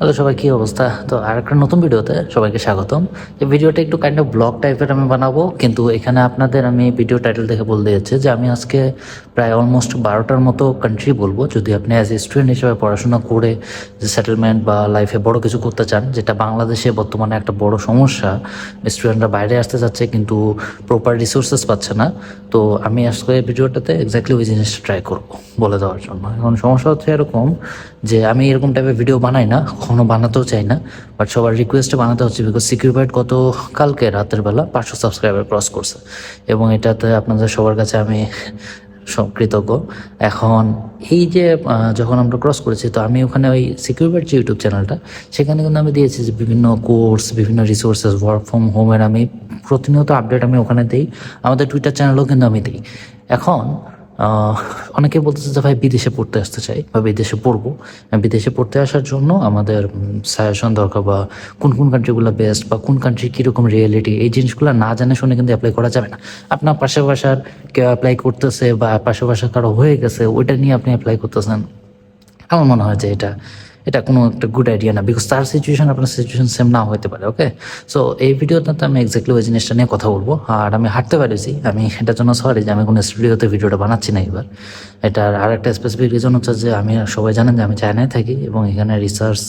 Hello সবাই, কি অবস্থা? তো আর একটা নতুন ভিডিওতে সবাইকে স্বাগতম। এই ভিডিওটা একটু কাইন্ড অফ ব্লগ টাইপের আমি বানাবো, কিন্তু এখানে আপনাদের আমি ভিডিও টাইটেল দেখে বলে দিয়েছি যে আমি আজকে প্রায় অলমোস্ট বারোটার মতো কান্ট্রি বলব। যদি আপনি অ্যাজ এ স্টুডেন্ট হিসেবে পড়াশোনা করে যে সেটেলমেন্ট বা লাইফে বড় কিছু করতে চান, যেটা বাংলাদেশে বর্তমানে একটা বড় সমস্যা স্টুডেন্টরা বাইরে আসতে চাচ্ছে কিন্তু প্রপার রিসোর্সেস পাচ্ছে না, তো আমি আজকে ভিডিওটাতে এক্স্যাক্টলি ওই জিনিসটা ট্রাই করব বলে দেওয়ার জন্য। এখন সমস্যা হচ্ছে এরকম যে আমি এরকম টাইপের ভিডিও বানাই না কখনো বানাতেও চাই না বাট সবার রিকোয়েস্টে বানাতে হচ্ছে বিকজ সিকিউরিফাইড গত কালকে রাতের বেলা পাঁচশো সাবস্ক্রাইবার ক্রস করছে এবং এটাতে আপনাদের সবার কাছে আমি সব কৃতজ্ঞ। এখন এই যে যখন আমরা ক্রস করেছি, তো আমি ওখানে ওই সিকিউরিফাইড যে ইউটিউব চ্যানেলটা সেখানে কিন্তু আমি দিয়েছি যে বিভিন্ন কোর্স বিভিন্ন রিসোর্সেস ওয়ার্ক ফ্রম হোমের আমি প্রতিনিয়ত আপডেট আমি ওখানে দিই, আমাদের টুইটার চ্যানেলও কিন্তু আমি দিই। এখন অনেকে বলতেছে যে, ভাই, বিদেশে পড়তে আসতে চাই বা বিদেশে পড়ব। বিদেশে পড়তে আসার জন্য আমাদের সাজেশন দরকার বা কোন কোন কান্ট্রিগুলো বেস্ট বা কোন কান্ট্রি কীরকম রিয়েলিটি এই জিনিসগুলো না জানে শুনে কিন্তু অ্যাপ্লাই করা যাবে না। আপনার পাশে বাসার কেউ অ্যাপ্লাই করতেছে বা পাশে বাসা কারও হয়ে গেছে, ওইটা নিয়ে আপনি অ্যাপ্লাই করতেছেন। আমার মনে হয় যে এটা এটা কোনো একটা গুড আইডিয়া না বিকজ তার সিচুয়েশন আপনার সিচুয়েশন সেম না হতে পারে ওকে সো এই ভিডিওটাতে আমি এক্স্যাক্টলি ওই জিনিসটা নিয়ে কথা বলব। আর আমি হাঁটতে পারিছি, আমি এটার জন্য সরি যে আমি কোনো স্টুডিওতে ভিডিওটা বানাচ্ছি না এবার। এটার আর একটা স্পেসিফিক রিজন হচ্ছে যে আমি, সবাই জানেন যে আমি চায়নায় থাকি এবং এখানে রিসার্চ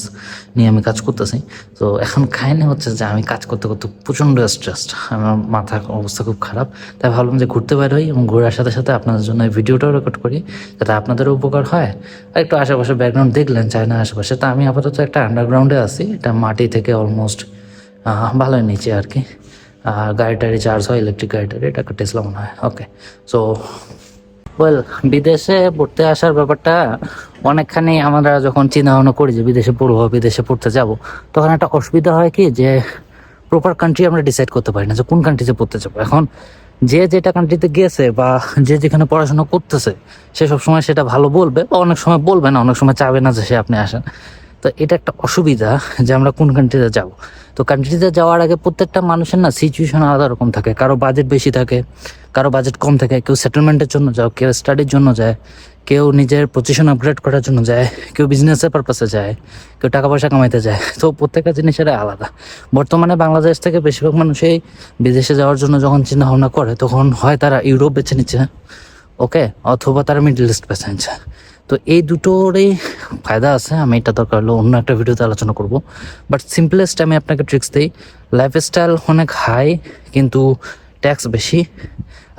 নিয়ে আমি কাজ করতেছি। তো এখন খাইনে হচ্ছে যে আমি কাজ করতে করতে প্রচণ্ড স্ট্রেসড আমার মাথার অবস্থা খুব খারাপ। তাই ভাবলাম যে ঘুরতে বের হই এবং ঘোরার সাথে সাথে আপনাদের জন্য ভিডিওটাও রেকর্ড করি, যাতে আপনাদেরও উপকার হয়। আর একটু আশেপাশে ব্যাকগ্রাউন্ড দেখলেন চায়না আশেপাশে তা আমি আপাতত একটা আন্ডারগ্রাউন্ডে আছি। এটা মাটি থেকে অলমোস্ট ভালোই নিচে আর কি। আর গাড়িটা রিচার্জ হয় ইলেকট্রিক গাড়িটারি এটা টেসলা মনে হয়। ওকে সো ওয়েল বিদেশে পড়তে আসার ব্যাপারটা, অনেকখানি আমরা যখন চিন্তা ভাবনা করি যে বিদেশে পড়ব, বিদেশে পড়তে যাব, তখন একটা অসুবিধা হয় কি যে প্রপার কান্ট্রি আমরা ডিসাইড করতে পারি না যে কোন কান্ট্রিতে পড়তে যাব। এখন যে যেটা কান্ট্রিতে গেছে বা যে যেখানে পড়াশোনা করতেছে, সে সব সময় সেটা ভালো বলবে বা অনেক সময় বলবে না, অনেক সময় চাবে না যে সে আপনি আসেন। তো এটা একটা অসুবিধা যে আমরা কোন কান্ট্রিতে যাব। তো কান্ট্রিতে যাওয়ার আগে প্রত্যেকটা মানুষের না সিচুয়েশন আলাদা রকম থাকে। কারও বাজেট বেশি থাকে, কারও বাজেট কম থাকে, কেউ সেটেলমেন্টের জন্য যাও কেউ স্টাডির জন্য যায়, কেউ নিজের পজিশন আপগ্রেড করার জন্য যায়, কেউ বিজনেসের পারপাসে যায়, কেউ টাকা পয়সা কামাইতে যায়। তো প্রত্যেকটা জিনিসের আলাদা। বর্তমানে বাংলাদেশ থেকে বেশিরভাগ মানুষই বিদেশে যাওয়ার জন্য যখন চিন্তা ভাবনা করে, তখন হয় তারা ইউরোপ বেছে নিচ্ছে ওকে অথবা তারা মিডল ইস্ট বেছে নিচ্ছে। তো এই দুটোরই ফায়দা আছে। আমি এটা দরকার হলো অন্য একটা ভিডিওতে আলোচনা করব। বাট সিম্পলেস্ট আমি আপনাকে ট্রিক্স দিই। লাইফস্টাইল অনেক হাই কিন্তু ট্যাক্স বেশি।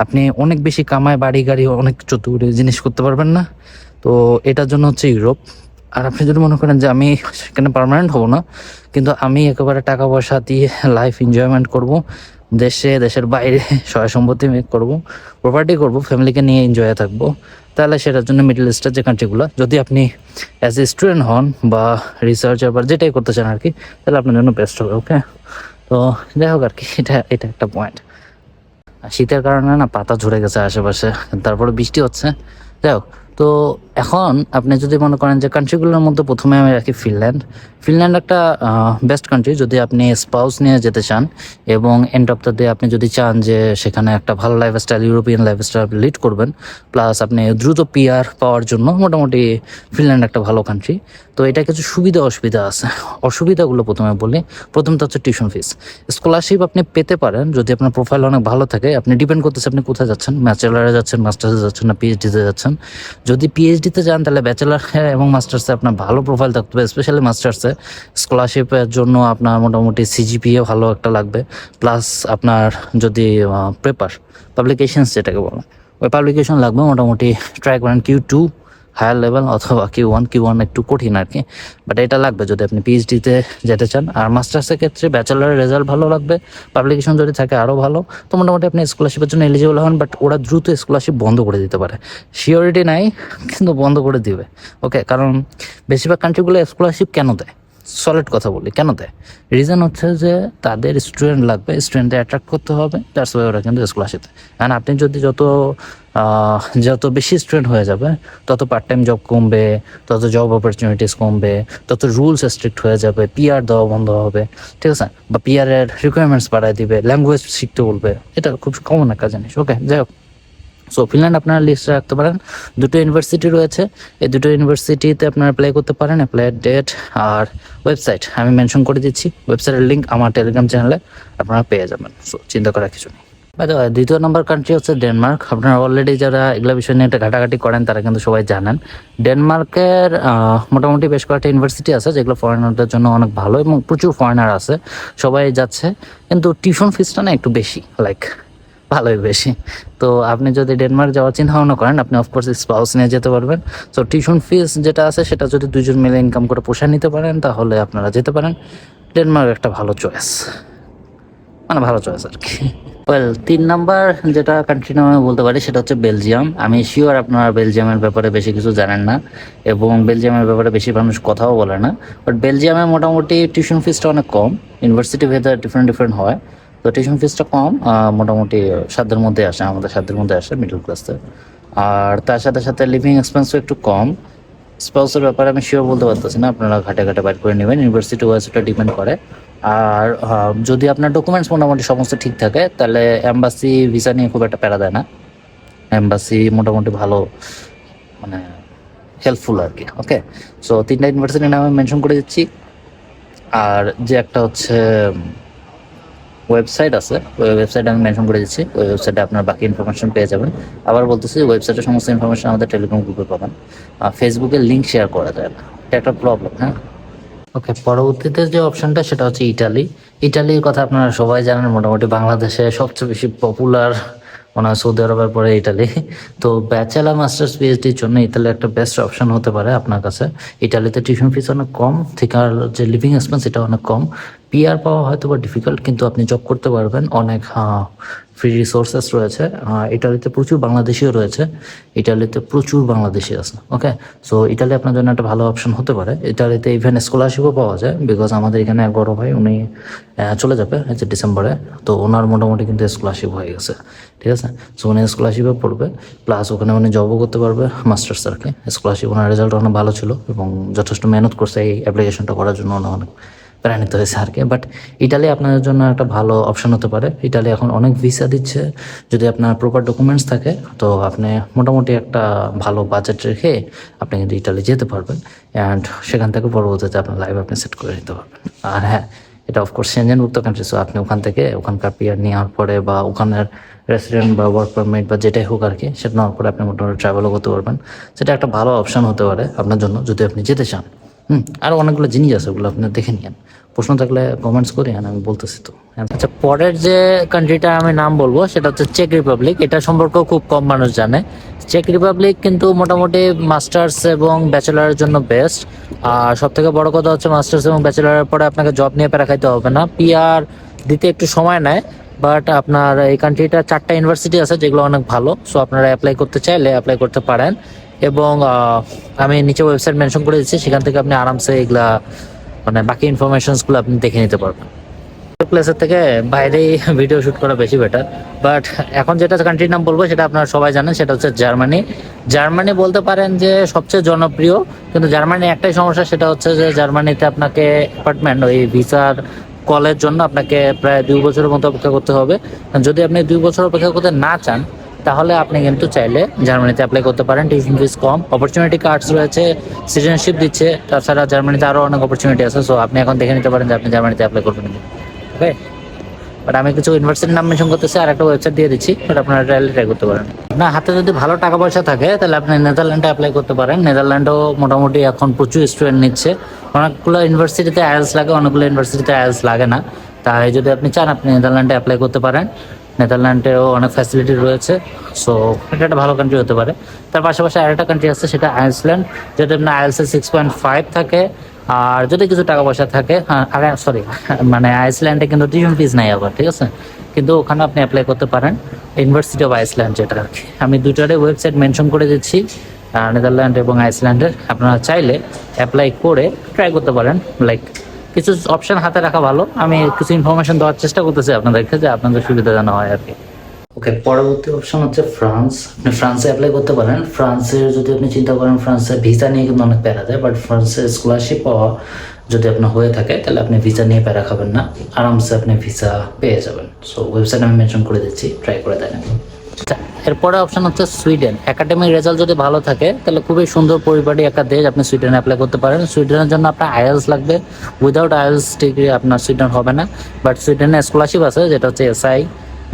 আপনি অনেক বেশি কামায়, বাড়ি, গাড়ি, অনেক চতুরে জিনিস করতে পারবেন না। তো এটার জন্য হচ্ছে ইউরোপ আর আপনি যদি মনে করেন যে আমি সেখানে পার্মানেন্ট হব না, কিন্তু আমি একেবারে টাকা পয়সা দিয়ে লাইফ এনজয়মেন্ট করব দেশে, দেশের বাইরে সহায় সম্পত্তি করব প্রপার্টি করব ফ্যামিলিকে নিয়ে এনজয়ে থাকব। তাহলে সেটার জন্য মিডল ইস্টের যে কান্ট্রিগুলো যদি আপনি অ্যাজ এ স্টুডেন্ট হন বা রিসার্চার বা যেটাই করতে চান আর কি, তাহলে আপনার জন্য বেস্ট হবে ওকে তো যাই হোক আর কি, এটা এটা একটা পয়েন্ট শীতের কারণে না পাতা ঝরে গেছে আশেপাশে, তারপরে বৃষ্টি হচ্ছে। যাই হোক, তো এখন আপনি যদি মনে করেন যে কান্ট্রিগুলোর মধ্যে প্রথমে আমি রাখি ফিনল্যান্ড ফিনল্যান্ড একটা বেস্ট কান্ট্রি যদি আপনি স্পাউস নিয়ে যেতে চান এবং এন্ড অফ দ্য ডে আপনি যদি চান যে সেখানে একটা ভালো লাইফস্টাইল ইউরোপিয়ান লাইফস্টাইল লিড করবেন প্লাস আপনি দ্রুত পিআর পাওয়ার জন্য মোটামুটি ফিনল্যান্ড একটা ভালো কান্ট্রি তো এটা কিছু সুবিধা অসুবিধা আছে। অসুবিধাগুলো প্রথমে বলি। প্রথমটা হচ্ছে টিউশন ফিস স্কলারশিপ আপনি পেতে পারেন যদি আপনার প্রোফাইল অনেক ভালো থাকে। আপনি ডিপেন্ড করতেছে আপনি কোথায় যাচ্ছেন? ব্যাচেলারে যাচ্ছেন মাস্টার্সে যাচ্ছেন না পিএইচডিতে যাচ্ছেন। যদি পিএইচডিতে যান, তাহলে ব্যাচেলার এবং মাস্টার্সে আপনার ভালো প্রোফাইল থাকতে হবে স্পেশালি মাস্টার্সে স্কলারশিপের জন্য আপনার মোটামুটি সিজিপিএ ভালো একটা লাগবে। প্লাস আপনার যদি পেপার পাবলিকেশনস যেটাকে বলে, ওই পাবলিকেশন লাগবে মোটামুটি ট্রাই করেন কিউ টু হায়ার লেভেল অথবা কিউ ওয়ান কিউ ওয়ান একটু কঠিন আর কি বাট এটা লাগবে যদি আপনি পিএইচডিতে যেতে চান। আর মাস্টার্সের ক্ষেত্রে ব্যাচেলারের রেজাল্ট ভালো লাগবে। পাবলিকেশন যদি থাকে আরও ভালো। তো মোটামুটি আপনি স্কলারশিপের জন্য এলিজিবল হন বাট ওরা দ্রুত স্কলারশিপ বন্ধ করে দিতে পারে। শিওরিটি নাই, কিন্তু বন্ধ করে দিবে। ওকে কারণ বেশিরভাগ কান্ট্রিগুলো স্কলারশিপ কেন দেয়? সলিড কথা বলি, কেন দেয়? রিজন হচ্ছে যে তাদের স্টুডেন্ট লাগবে স্টুডেন্টদের অ্যাট্রাক্ট করতে হবে। দ্যাটস ওয়াই ওরা কিন্তু স্কলারশিপ দেয়। অ্যান্ড আপনি যদি যত যত বেশি স্টুডেন্ট হয়ে যাবে, তত পার্ট টাইম জব কমবে, তত জব অপরচুনিটিস কমবে, তত রুলস স্ট্রিক্ট হয়ে যাবে পিআর দেওয়া বন্ধ হবে, ঠিক আছে? বা পিআর এর রিকোয়ারমেন্টস বাড়ায় দিবে ল্যাঙ্গুয়েজ শিখতে বলবে, এটা খুব কমন একটা জিনিস ওকে যাই হোক। সো ফিনল্যান্ড আপনারা লিস্টে রাখতে পারেন। দুটো ইউনিভার্সিটি রয়েছে, এই দুটো ইউনিভার্সিটিতে আপনারা অ্যাপ্লাই করতে পারেন অ্যাপ্লাই ডেট আর ওয়েবসাইট আমি মেনশন করে দিচ্ছি ওয়েবসাইটের লিঙ্ক আমার টেলিগ্রাম চ্যানেলে আপনারা পেয়ে যাবেন। সো চিন্তা করার কিছু নেই। দ্বিতীয় নম্বর কান্ট্রি হচ্ছে ডেনমার্ক আপনারা অলরেডি যারা এগুলো বিষয় নিয়ে একটা ঘাটাঘাটি করেন, তারা কিন্তু সবাই জানেন। ডেনমার্কের মোটামুটি বেশ কয়েকটা ইউনিভার্সিটি আছে, যেগুলো ফরেনারদের জন্য অনেক ভালো এবং প্রচুর ফরেনার আছে। সবাই যাচ্ছে, কিন্তু টিউশন ফিসটা না একটু বেশি লাইক ভালোই বেশি। তো আপনি যদি ডেনমার্ক যাওয়ার চিন্তা ভাবনা করেন, আপনি অফকোর্স স্পাউস নিয়ে যেতে পারবেন। সো টিউশন ফিস যেটা আছে, সেটা যদি দুজন মিলে ইনকাম করে পোষা নিতে পারেন, তাহলে আপনারা যেতে পারেন। ডেনমার্ক একটা ভালো চয়েস মানে ভালো চয়েস আর কি। ওয়েল তিন নাম্বার যেটা কান্ট্রি নামে বলতে পারি সেটা হচ্ছে বেলজিয়াম আমি শিওর আপনারা বেলজিয়ামের ব্যাপারে বেশি কিছু জানেন না এবং বেলজিয়ামের ব্যাপারে বেশি মানুষ কথাও বলে না। বাট বেলজিয়ামে মোটামুটি টিউশন ফিসটা অনেক কম। ইউনিভার্সিটি ভেদে ডিফারেন্ট ডিফারেন্ট হয়। তো টিউশন ফিসটা কম মোটামুটি সাধ্যের মধ্যে আসে, আমাদের সাধ্যের মধ্যে আসে মিডল ক্লাসদের আর তার সাথে সাথে লিভিং এক্সপেন্সও একটু কম। স্পাউসের ব্যাপারে আমি শিওর বলতে পারতেছি না, আপনারা ঘাটে ঘাটে বাইর করে নেবেন। ইউনিভার্সিটি ওয়াইজ ওটা ডিপেন্ড করে। আর যদি আপনার ডকুমেন্টস মোটামুটি সমস্ত ঠিক থাকে, তাহলে অ্যাম্বাসি ভিসা নিয়ে খুব একটা প্যারা দেয় না। অ্যাম্বাসি মোটামুটি ভালো মানে হেল্পফুল আর কি ওকে সো তিনটা ইউনিভার্সিটির নাম আমি মেনশন করে দিচ্ছি। আর যে একটা হচ্ছে ওয়েবসাইট আছে, ওই ওয়েবসাইট আমি মেনশন করে দিচ্ছি। ওই ওয়েবসাইটে আপনার বাকি ইনফরমেশন পেয়ে যাবেন। আবার বলতেছি ওয়েবসাইটের সমস্ত ইনফরমেশন আমাদের টেলিগ্রাম গ্রুপে পাবেন। আর ফেসবুকে লিঙ্ক শেয়ার করা যায় না। এটা একটা প্রবলেম হ্যাঁ? ওকে পরবর্তীতে যে অপশনটা সেটা হচ্ছে ইটালি ইটালির কথা আপনারা সবাই জানেন, মোটামুটি বাংলাদেশে সবচেয়ে বেশি পপুলার মনে হয় সৌদি আরবের পরে ইটালি তো ব্যাচেলার মাস্টার্স পিএইচডির জন্য ইতালি একটা বেস্ট অপশন হতে পারে আপনার কাছে। ইটালিতে টিউশন ফিস অনেক কম থিকার যে লিভিং এক্সপেন্স এটা অনেক কম। পিআর পাওয়া হয়তো বা ডিফিকাল্ট কিন্তু আপনি জব করতে পারবেন। অনেক ফ্রি রিসোর্সেস রয়েছে। ইটালিতে প্রচুর বাংলাদেশিও রয়েছে। ইটালিতে প্রচুর বাংলাদেশি আছে ওকে সো ইটালি আপনার জন্য একটা ভালো অপশন হতে পারে। ইটালিতে ইভেন স্কলারশিপও পাওয়া যায় বিকজ আমাদের এখানে এক বড় ভাই, উনি চলে যাবে হচ্ছে ডিসেম্বরে তো ওনার মোটামুটি কিন্তু স্কলারশিপ হয়ে গেছে, ঠিক আছে? সো উনি স্কলারশিপে পড়বে প্লাস ওখানে উনি জবও করতে পারবে মাস্টার্স আর কি। স্কলারশিপ ওনার রেজাল্ট অনেক ভালো ছিল এবং যথেষ্ট মেহনত করছে এই অ্যাপ্লিকেশনটা করার জন্য ওনার অনেক। প্রাণিত হয়েছে আর কি। বাট ইটালি আপনাদের জন্য একটা ভালো অপশন হতে পারে। ইটালি এখন অনেক ভিসা দিচ্ছে। যদি আপনার প্রপার ডকুমেন্টস থাকে, তো আপনি মোটামুটি একটা ভালো বাজেট রেখে আপনি কিন্তু ইটালি যেতে পারবেন। অ্যান্ড সেখান থেকে পরবর্তীতে আপনার লাইফ আপনি সেট করে নিতে পারবেন। আর হ্যাঁ এটা অফকোর্স সেনজেনভুক্ত কান্ট্রি সো আপনি ওখান থেকে ওখানকার পিয়ার নেওয়ার পরে বা ওখানের রেসিডেন্ট বা ওয়ার্ক পারমিট বা যেটাই হোক আর কি, সেটা নেওয়ার পরে আপনি মোটামুটি ট্রাভেলও করতে পারবেন। সেটা একটা ভালো অপশন হতে পারে আপনার জন্য, যদি আপনি যেতে চান। হুম। আরও অনেকগুলো জিনিস আছে, ওগুলো আপনি দেখে নিন প্রশ্ন থাকলে কমেন্টস করি আমি বলতেছি তো। আচ্ছা পরের যে কান্ট্রিটার আমি নাম বলব, সেটা হচ্ছে চেক রিপাবলিক এটা সম্পর্কেও খুব কম মানুষ জানে। চেক রিপাবলিক কিন্তু মোটামুটি মাস্টার্স এবং ব্যাচেলারের জন্য বেস্ট আর সব থেকে বড় কথা হচ্ছে মাস্টার্স এবং ব্যাচেলারের পরে আপনাকে জব নিয়ে প্যারা খাইতে হবে না। পিআর দিতে একটু সময় নেয় বাট আপনার এই কান্ট্রিটা চারটা ইউনিভার্সিটি আছে, যেগুলো অনেক ভালো। সো আপনারা অ্যাপ্লাই করতে চাইলে অ্যাপ্লাই করতে পারেন। এবং আমি নিচে ওয়েবসাইট মেনশন করে দিচ্ছি, সেখান থেকে আপনি আরামসে এগুলা মানে বাকি ইনফরমেশনসগুলো আপনি দেখে নিতে পারবেন। প্লেসের থেকে বাইরেই ভিডিও শুট করা বেশি বেটার বাট এখন যেটা কান্ট্রির নাম বলব, সেটা আপনারা সবাই জানেন, সেটা হচ্ছে জার্মানি জার্মানি বলতে পারেন যে সবচেয়ে জনপ্রিয়, কিন্তু জার্মানি একটাই সমস্যা, সেটা হচ্ছে যে জার্মানিতে আপনাকে অ্যাপার্টমেন্ট ওই ভিসার কলের জন্য আপনাকে প্রায় দুই বছরের মতো অপেক্ষা করতে হবে। যদি আপনি দুই বছর অপেক্ষা করতে না চান তাহলে আপনি কিন্তু চাইলে জার্মানিতে অ্যাপ্লাই করতে পারেন। টিউশন ফিস কম। অপরচুনিটি কার্ডস রয়েছে সিটিজেনশিপ দিচ্ছে, তাছাড়া জার্মানিতে আরও অনেক অপরচুনিটি আছে সো আপনি এখন দেখে নিতে পারেন যে আপনি জার্মানিতে অ্যাপ্লাই করবেন ওকে বাট আমি কিছু ইউনিভার্সিটির নাম মেনশন করতেছি আর একটা ওয়েবসাইট দিয়ে দিচ্ছি বাট আপনারা ট্রায়াল ট্রাই করতে পারেন। না হাতে যদি ভালো টাকা পয়সা থাকে, তাহলে আপনি নেদারল্যান্ডে অ্যাপ্লাই করতে পারেন। নেদারল্যান্ডও মোটামুটি এখন প্রচুর স্টুডেন্ট নিচ্ছে। অনেকগুলো ইউনিভার্সিটিতে আয়ালস লাগে, অনেকগুলো ইউনিভার্সিটিতে আয়ালস লাগে না। তাই যদি আপনি চান, আপনি নেদারল্যান্ডে অ্যাপ্লাই করতে পারেন। নেদারল্যান্ডেও অনেক ফ্যাসিলিটি রয়েছে সো এটা একটা ভালো কান্ট্রি হতে পারে। তার পাশাপাশি আরেকটা কান্ট্রি আছে, সেটা আইসল্যান্ড যেটা আপনার আইএলসে সিক্স পয়েন্ট ফাইভ থাকে, আর যদি কিছু টাকা পয়সা থাকে হ্যাঁ আরে সরি মানে আইসল্যান্ডে কিন্তু টিউশন ফিস নাই আবার, ঠিক আছে? কিন্তু ওখানে আপনি অ্যাপ্লাই করতে পারেন ইউনিভার্সিটি অফ আইসল্যান্ড যেটা আর কি। আমি দুটারই ওয়েবসাইট মেনশন করে দিচ্ছি নেদারল্যান্ড এবং আইসল্যান্ডের আপনারা চাইলে অ্যাপ্লাই করে ট্রাই করতে পারেন লাইক কিছু অপশন হাতে রাখা ভালো। আমি কিছু ইনফরমেশন দেওয়ার চেষ্টা করতেছি আপনাদেরকে যে আপনাদের সুবিধা জানা হয় আর কি। ওকে পরবর্তী অপশন হচ্ছে ফ্রান্স আপনি ফ্রান্সে অ্যাপ্লাই করতে পারেন। ফ্রান্সের যদি আপনি চিন্তা করেন ফ্রান্সে ভিসা নিয়ে কিন্তু অনেক প্যারা দেয় বাট ফ্রান্সে স্কলারশিপ পাওয়া যদি আপনার হয়ে থাকে তাহলে আপনি ভিসা নিয়ে প্যারা খাবেন না। আরামসে আপনি ভিসা পেয়ে যাবেন। সো ওয়েবসাইট আমি মেনশন করে দিচ্ছি ট্রাই করে দেখেন। আচ্ছা এরপরে অপশন হচ্ছে সুইডেন একাডেমিক রেজাল্ট যদি ভালো থাকে, তাহলে খুবই সুন্দর পরিপাটি একটা দেশ আপনি সুইডেনে অ্যাপ্লাই করতে পারেন। সুইডেনের জন্য আপনার আইএলস লাগবে। উইদাউট আইএলস ডিগ্রি আপনার সুইডেন হবে না। বাট সুইডেনে স্কলারশিপ আছে, যেটা হচ্ছে এসআই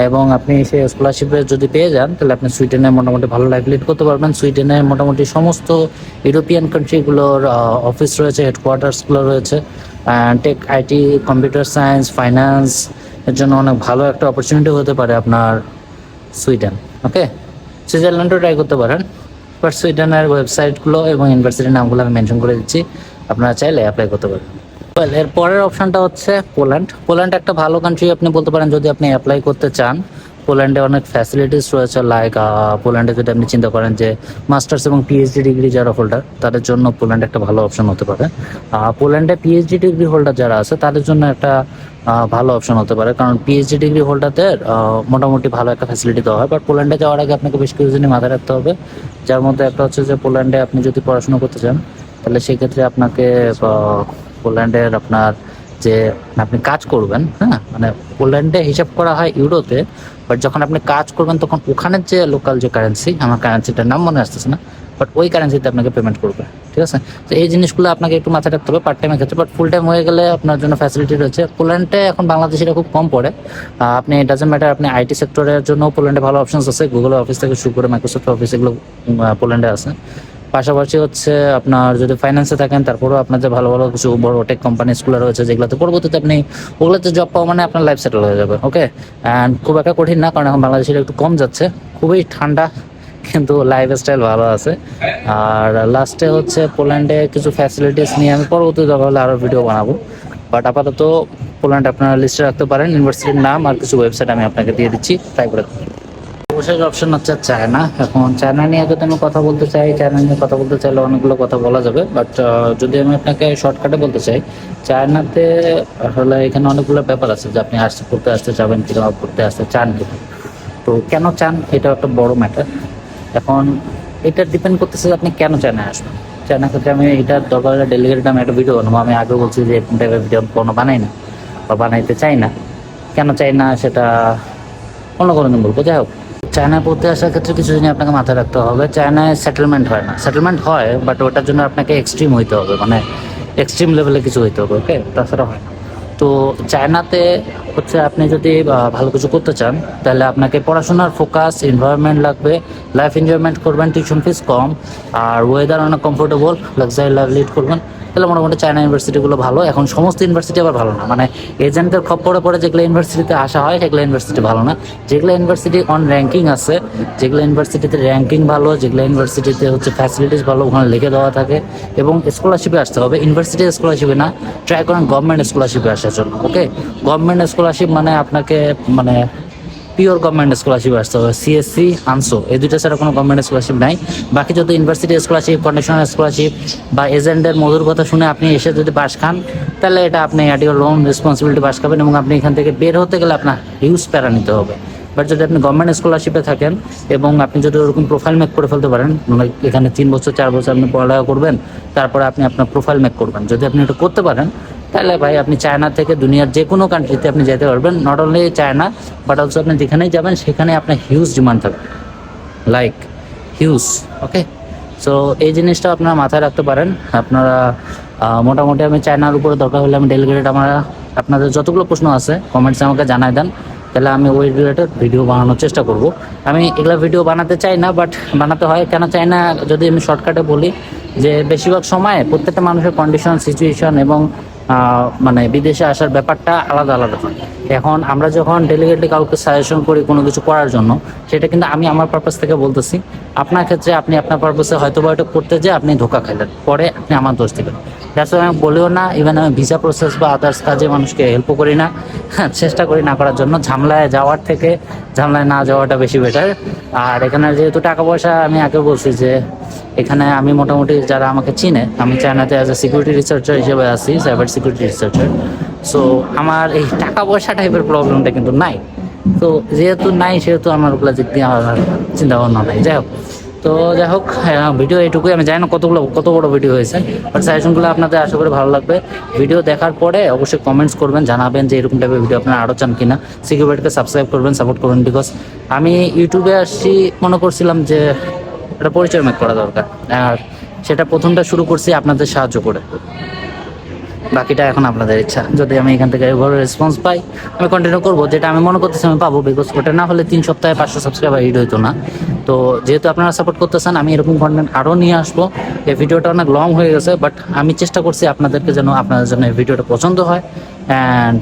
এবং আপনি সেই স্কলারশিপে যদি পেয়ে যান, তাহলে আপনি সুইডেনে মোটামুটি ভালো লাইফ লিড করতে পারবেন। সুইডেনে মোটামুটি সমস্ত ইউরোপিয়ান কান্ট্রিগুলোর অফিস রয়েছে হেডকোয়ার্টার্সগুলো রয়েছে। Tech IT computer science finance এর জন্য অনেক ভালো একটা অপরচুনিটি হতে পারে আপনার সুইডেন ওকে সুইজারল্যান্ডও ট্রাই করতে পারেন বাট সুইডেনের ওয়েবসাইটগুলো এবং ইউনিভার্সিটির নামগুলো আমি মেনশন করে দিচ্ছি। আপনারা চাইলে অ্যাপ্লাই করতে পারেন। এর পরের অপশানটা হচ্ছে পোল্যান্ড পোল্যান্ড একটা ভালো কান্ট্রি আপনি বলতে পারেন, যদি আপনি অ্যাপ্লাই করতে চান। পোল্যান্ডে অনেক ফ্যাসিলিটিস রয়েছে লাইক পোল্যান্ডে যদি আপনি চিন্তা করেন যে মাস্টার্স এবং পিএইচডি ডিগ্রি যারা হোল্ডার তাদের জন্য পোল্যান্ড একটা ভালো অপশন হতে পারে। পোল্যান্ডে পিএইচডি ডিগ্রি হোল্ডার যারা আছে, তাদের জন্য একটা ভালো অপশন হতে পারে। কারণ পিএইচডি ডিগ্রি হোল্ডারদের মোটামুটি ভালো একটা ফ্যাসিলিটি দেওয়া হয়। বাট পোল্যান্ডে যাওয়ার আগে আপনাকে বেশ কিছু জিনিস মাথায় রাখতে হবে। যার মধ্যে একটা হচ্ছে যে পোল্যান্ডে আপনি যদি পড়াশোনা করতে চান, তাহলে সেক্ষেত্রে আপনাকে পোল্যান্ডের আপনার যে আপনি কাজ করবেন হ্যাঁ? মানে পোল্যান্ডে হিসাব করা হয় ইউরোতে বাট যখন আপনি কাজ করবেন, তখন ওখানের যে লোকাল যে কারেন্সি আমার কারেন্সিটার নাম মনে আসতেছে না বাট ওই কারেন্সিতে আপনাকে পেমেন্ট করবে, ঠিক আছে? তো এই জিনিসগুলো আপনাকে একটু মাথায় রাখতে হবে পার্ট টাইমের ক্ষেত্রে বাট ফুল টাইম হয়ে গেলে আপনার জন্য ফ্যাসিলিটি রয়েছে। পোল্যান্ডে এখন বাংলাদেশিরা খুব কম পড়ে। আপনি ডাজেন্ট ম্যাটার আপনি আইটি সেক্টরের জন্য পোল্যান্ডে ভালো অপশনস আছে গুগল অফিস থেকে শুরু করে মাইক্রোসফট অফিস এগুলো পোল্যান্ডে আছে। পাশাপাশি হচ্ছে আপনার যদি ফাইন্যান্সে থাকেন, তারপরেও যে ভালো ভালো কিছু বড় টেক কোম্পানিসগুলো রয়েছে, যেগুলোতে পরবর্তীতে আপনি, ওগুলোতে জব পাওয়া মানে আপনার লাইফ সেটেল হয়ে যাবে ওকে অ্যান্ড খুব একটা কঠিন না, কারণ এখন বাংলাদেশের একটু কম যাচ্ছে, খুবই ঠান্ডা, কিন্তু লাইফ স্টাইল ভালো আছে। আর লাস্টে হচ্ছে পোল্যান্ডে কিছু ফ্যাসিলিটিস নিয়ে আমি পরবর্তী দরকার হলে আরও ভিডিও বানাবো। বাট আপাতত পোল্যান্ড আপনারা লিস্টে রাখতে পারেন ইউনিভার্সিটির নাম আর কিছু ওয়েবসাইট আমি আপনাকে দিয়ে দিচ্ছি ট্রাই করে। সর্বশেষ অপশন হচ্ছে চায়না। এখন চায়না নিয়ে যদি আমি কথা বলতে চাই, চায়না নিয়ে কথা বলতে চাইলে অনেকগুলো কথা বলা যাবে। বাট যদি আমি আপনাকে শর্টকাটে বলতে চাই, চায়নাতে আসলে এখানে অনেকগুলো ব্যাপার আছে যে আপনি আসতে পড়তে আসতে যাবেন কিংবা পড়তে আসতে চান কিনা। তো কেন চান? এটা একটা বড় ম্যাটার এখন এটা ডিপেন্ড করতেছে যে আপনি কেন চায়না আসবেন। চায়না ক্ষেত্রে আমি এটা দরকার ডেলিগেটেড আমি একটা ভিডিও বানাবো। আমি আগে বলছি যে এরকম টাইপের ভিডিও কোনো বানাই না বা বানাইতে চাই না। কেন চাই না সেটা অন্য কোনো দিন বলব। যাই হোক। চায়নায় পড়তে আসার ক্ষেত্রে কিছু জিনিস আপনাকে মাথায় রাখতে হবে। চায়নায় সেটেলমেন্ট হয় না। সেটেলমেন্ট হয় বাট ওটার জন্য আপনাকে এক্সট্রিম হইতে হবে। মানে এক্সট্রিম লেভেলে কিছু হইতে হবে ওকে তাছাড়া হয় না। তো চায়নাতে হচ্ছে আপনি যদি ভালো কিছু করতে চান, তাহলে আপনাকে পড়াশোনার ফোকাস এনভায়রনমেন্ট লাগবে লাইফ এনজয়মেন্ট করবেন টিউশন ফিস কম, আর ওয়েদার অনেক কমফোর্টেবল লাক্সারি লাইফ লিড করবেন। তাহলে মোটামুটি চায়না ইউনিভার্সিটিগুলো ভালো। এখন সমস্ত ইউনিভার্সিটি আবার ভালো না। মানে এজেন্টদের খপ্পরে পরে যেগুলো ইউনিভার্সিটিতে আসা হয়, সেগুলো ইউনিভার্সিটি ভালো না। যেগুলো ইউনিভার্সিটি অন র্যাঙ্কিং আছে, যেগুলো ইউনিভার্সিটিতে র্যাঙ্কিং ভালো, যেগুলো ইউনিভার্সিটিতে হচ্ছে ফ্যাসিলিটিস ভালো, ওখানে লিখে দেওয়া থাকে। এবং স্কলারশিপে আসতে হবে। ইউনিভার্সিটি স্কলারশিপে না ট্রাই করেন গভর্নমেন্ট স্কলারশিপে আসার জন্য ওকে গভর্নমেন্ট স্কলারশিপ মানে আপনাকে মানে পিওর গভর্নমেন্ট স্কলারশিপ আসতে হবে সিএসসি আনসো এই দুইটা ছাড়া কোনো গভর্নমেন্ট স্কলারশিপ নাই। বাকি যত ইউনিভার্সিটি স্কলারশিপ কন্ডিশনাল স্কলারশিপ বা এজেন্টের মধুর কথা শুনে আপনি এসে যদি পাশ খান, তাহলে এটা আপনি ইউর লোন রেসপন্সিবিলিটি পাস খাবেন এবং আপনি এখান থেকে বের হতে গেলে আপনার হিউজ প্যারা নিতে হবে। বাট যদি আপনি গভর্নমেন্ট স্কলারশিপে থাকেন এবং আপনি যদি ওরকম প্রোফাইল মেক করে ফেলতে পারেন মানে এখানে তিন বছর, চার বছর আপনি পড়ালেখা করবেন, তারপরে আপনি আপনার প্রোফাইল মেক করবেন। যদি আপনি এটা করতে পারেন তাহলে ভাই আপনি চায়না থেকে দুনিয়ার যে কোনো কান্ট্রিতে আপনি যেতে পারবেন। Not only China but also আপনি যেখানেই যাবেন, সেখানে আপনার হিউজ ডিমান্ড থাকবে। লাইক হিউজ ওকে সো এই জিনিসটা আপনারা মাথায় রাখতে পারেন। আপনারা মোটামুটি আমি চায়নার উপরে দরকার হলে আমি ডেলিগেটেড আমার, আপনাদের যতগুলো প্রশ্ন আছে কমেন্টসে আমাকে জানাই দেন। তাহলে আমি ওই রিলেটেড ভিডিও বানানোর চেষ্টা করব। আমি এগুলো ভিডিও বানাতে চাই না বাট বানাতে হয়। কেন চাই না যদি আমি শর্টকাটে বলি যে, বেশিরভাগ সময় প্রত্যেকটা মানুষের কন্ডিশন সিচুয়েশন এবং মানে বিদেশে আসার ব্যাপারটা আলাদা আলাদা। হয় এখন আমরা যখন ডেলিগেটলি কাউকে সাজেশন করি কোনো কিছু করার জন্য, সেটা কিন্তু আমি আমার পারপাস থেকে বলতেছি। আপনার ক্ষেত্রে আপনি আপনার পারপাসে হয়তো বা এটা করতে যে আপনি ধোকা খাইলেন, পরে আপনি আমার দোষ দিবেন। দ্যাটস আমি বলিও না ইভেন আমি ভিসা প্রসেস বা আদার্স কাজে মানুষকে হেল্পও করি না, চেষ্টা করি না করার জন্য। ঝামেলায় যাওয়ার থেকে ঝামেলায় না যাওয়াটা বেশি বেটার আর এখানে যেহেতু টাকা পয়সা আমি আগে বলছি যে, এখানে আমি মোটামুটি যারা আমাকে চিনে, আমি চায়নাতে অ্যাজ এ সিকিউরিটি রিসার্চার হিসেবে আছি সাইবার সিকিউরিটি রিসার্চার সো আমার এই টাকা পয়সা টাইপের প্রবলেমটা কিন্তু নাই। তো যেহেতু নাই, সেহেতু আমার ওগুলো দিক দিয়ে আমার চিন্তা ভাবনা নাই। যাই হোক, তো যাই হোক ভিডিও এইটুকুই। আমি জানি না কতগুলো, কত বড় ভিডিও হয়েছে বাট সাজেশনগুলো আপনাদের আশা করি ভালো লাগবে। ভিডিও দেখার পরে অবশ্যই কমেন্টস করবেন, জানাবেন যে এরকম টাইপের ভিডিও আপনারা আরও চান কিনা। সিকিউরিটিকে সাবস্ক্রাইব করবেন সাপোর্ট করবেন বিকজ আমি ইউটিউবে আসছি, মনে করছিলাম যে এটা পরিচয় করা দরকার। আর সেটা প্রথমটা শুরু করছি আপনাদের সাহায্য করে। বাকিটা এখন আপনাদের ইচ্ছা। যদি আমি এখান থেকে ভালো রেসপন্স পাই, আমি কন্টিনিউ করব। যেটা আমি মনে করতেছি আমি পাবো বিকজ ওটা না হলে তিন সপ্তাহে পাঁচশো সাবস্ক্রাইবার হিট হইতো না। তো যেহেতু আপনারা সাপোর্ট করতেছেন, আমি এরকম কন্টেন্ট আরও নিয়ে আসব। এই ভিডিওটা অনেক লং হয়ে গেছে বাট আমি চেষ্টা করছি আপনাদেরকে যেন আপনাদের জন্য এই ভিডিওটা পছন্দ হয়। অ্যান্ড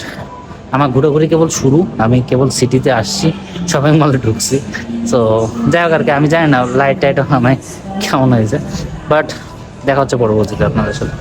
আমার ঘুরে কেবল শুরু, আমি কেবল সিটিতে আসছি শপিং মলে ঢুকছি। তো যাই হোক আর কি, আমি জানি না লাইট টাইট আমার কেমন হয়েছে। বাট দেখা হচ্ছে পরবর্তীতে আপনাদের সাথে।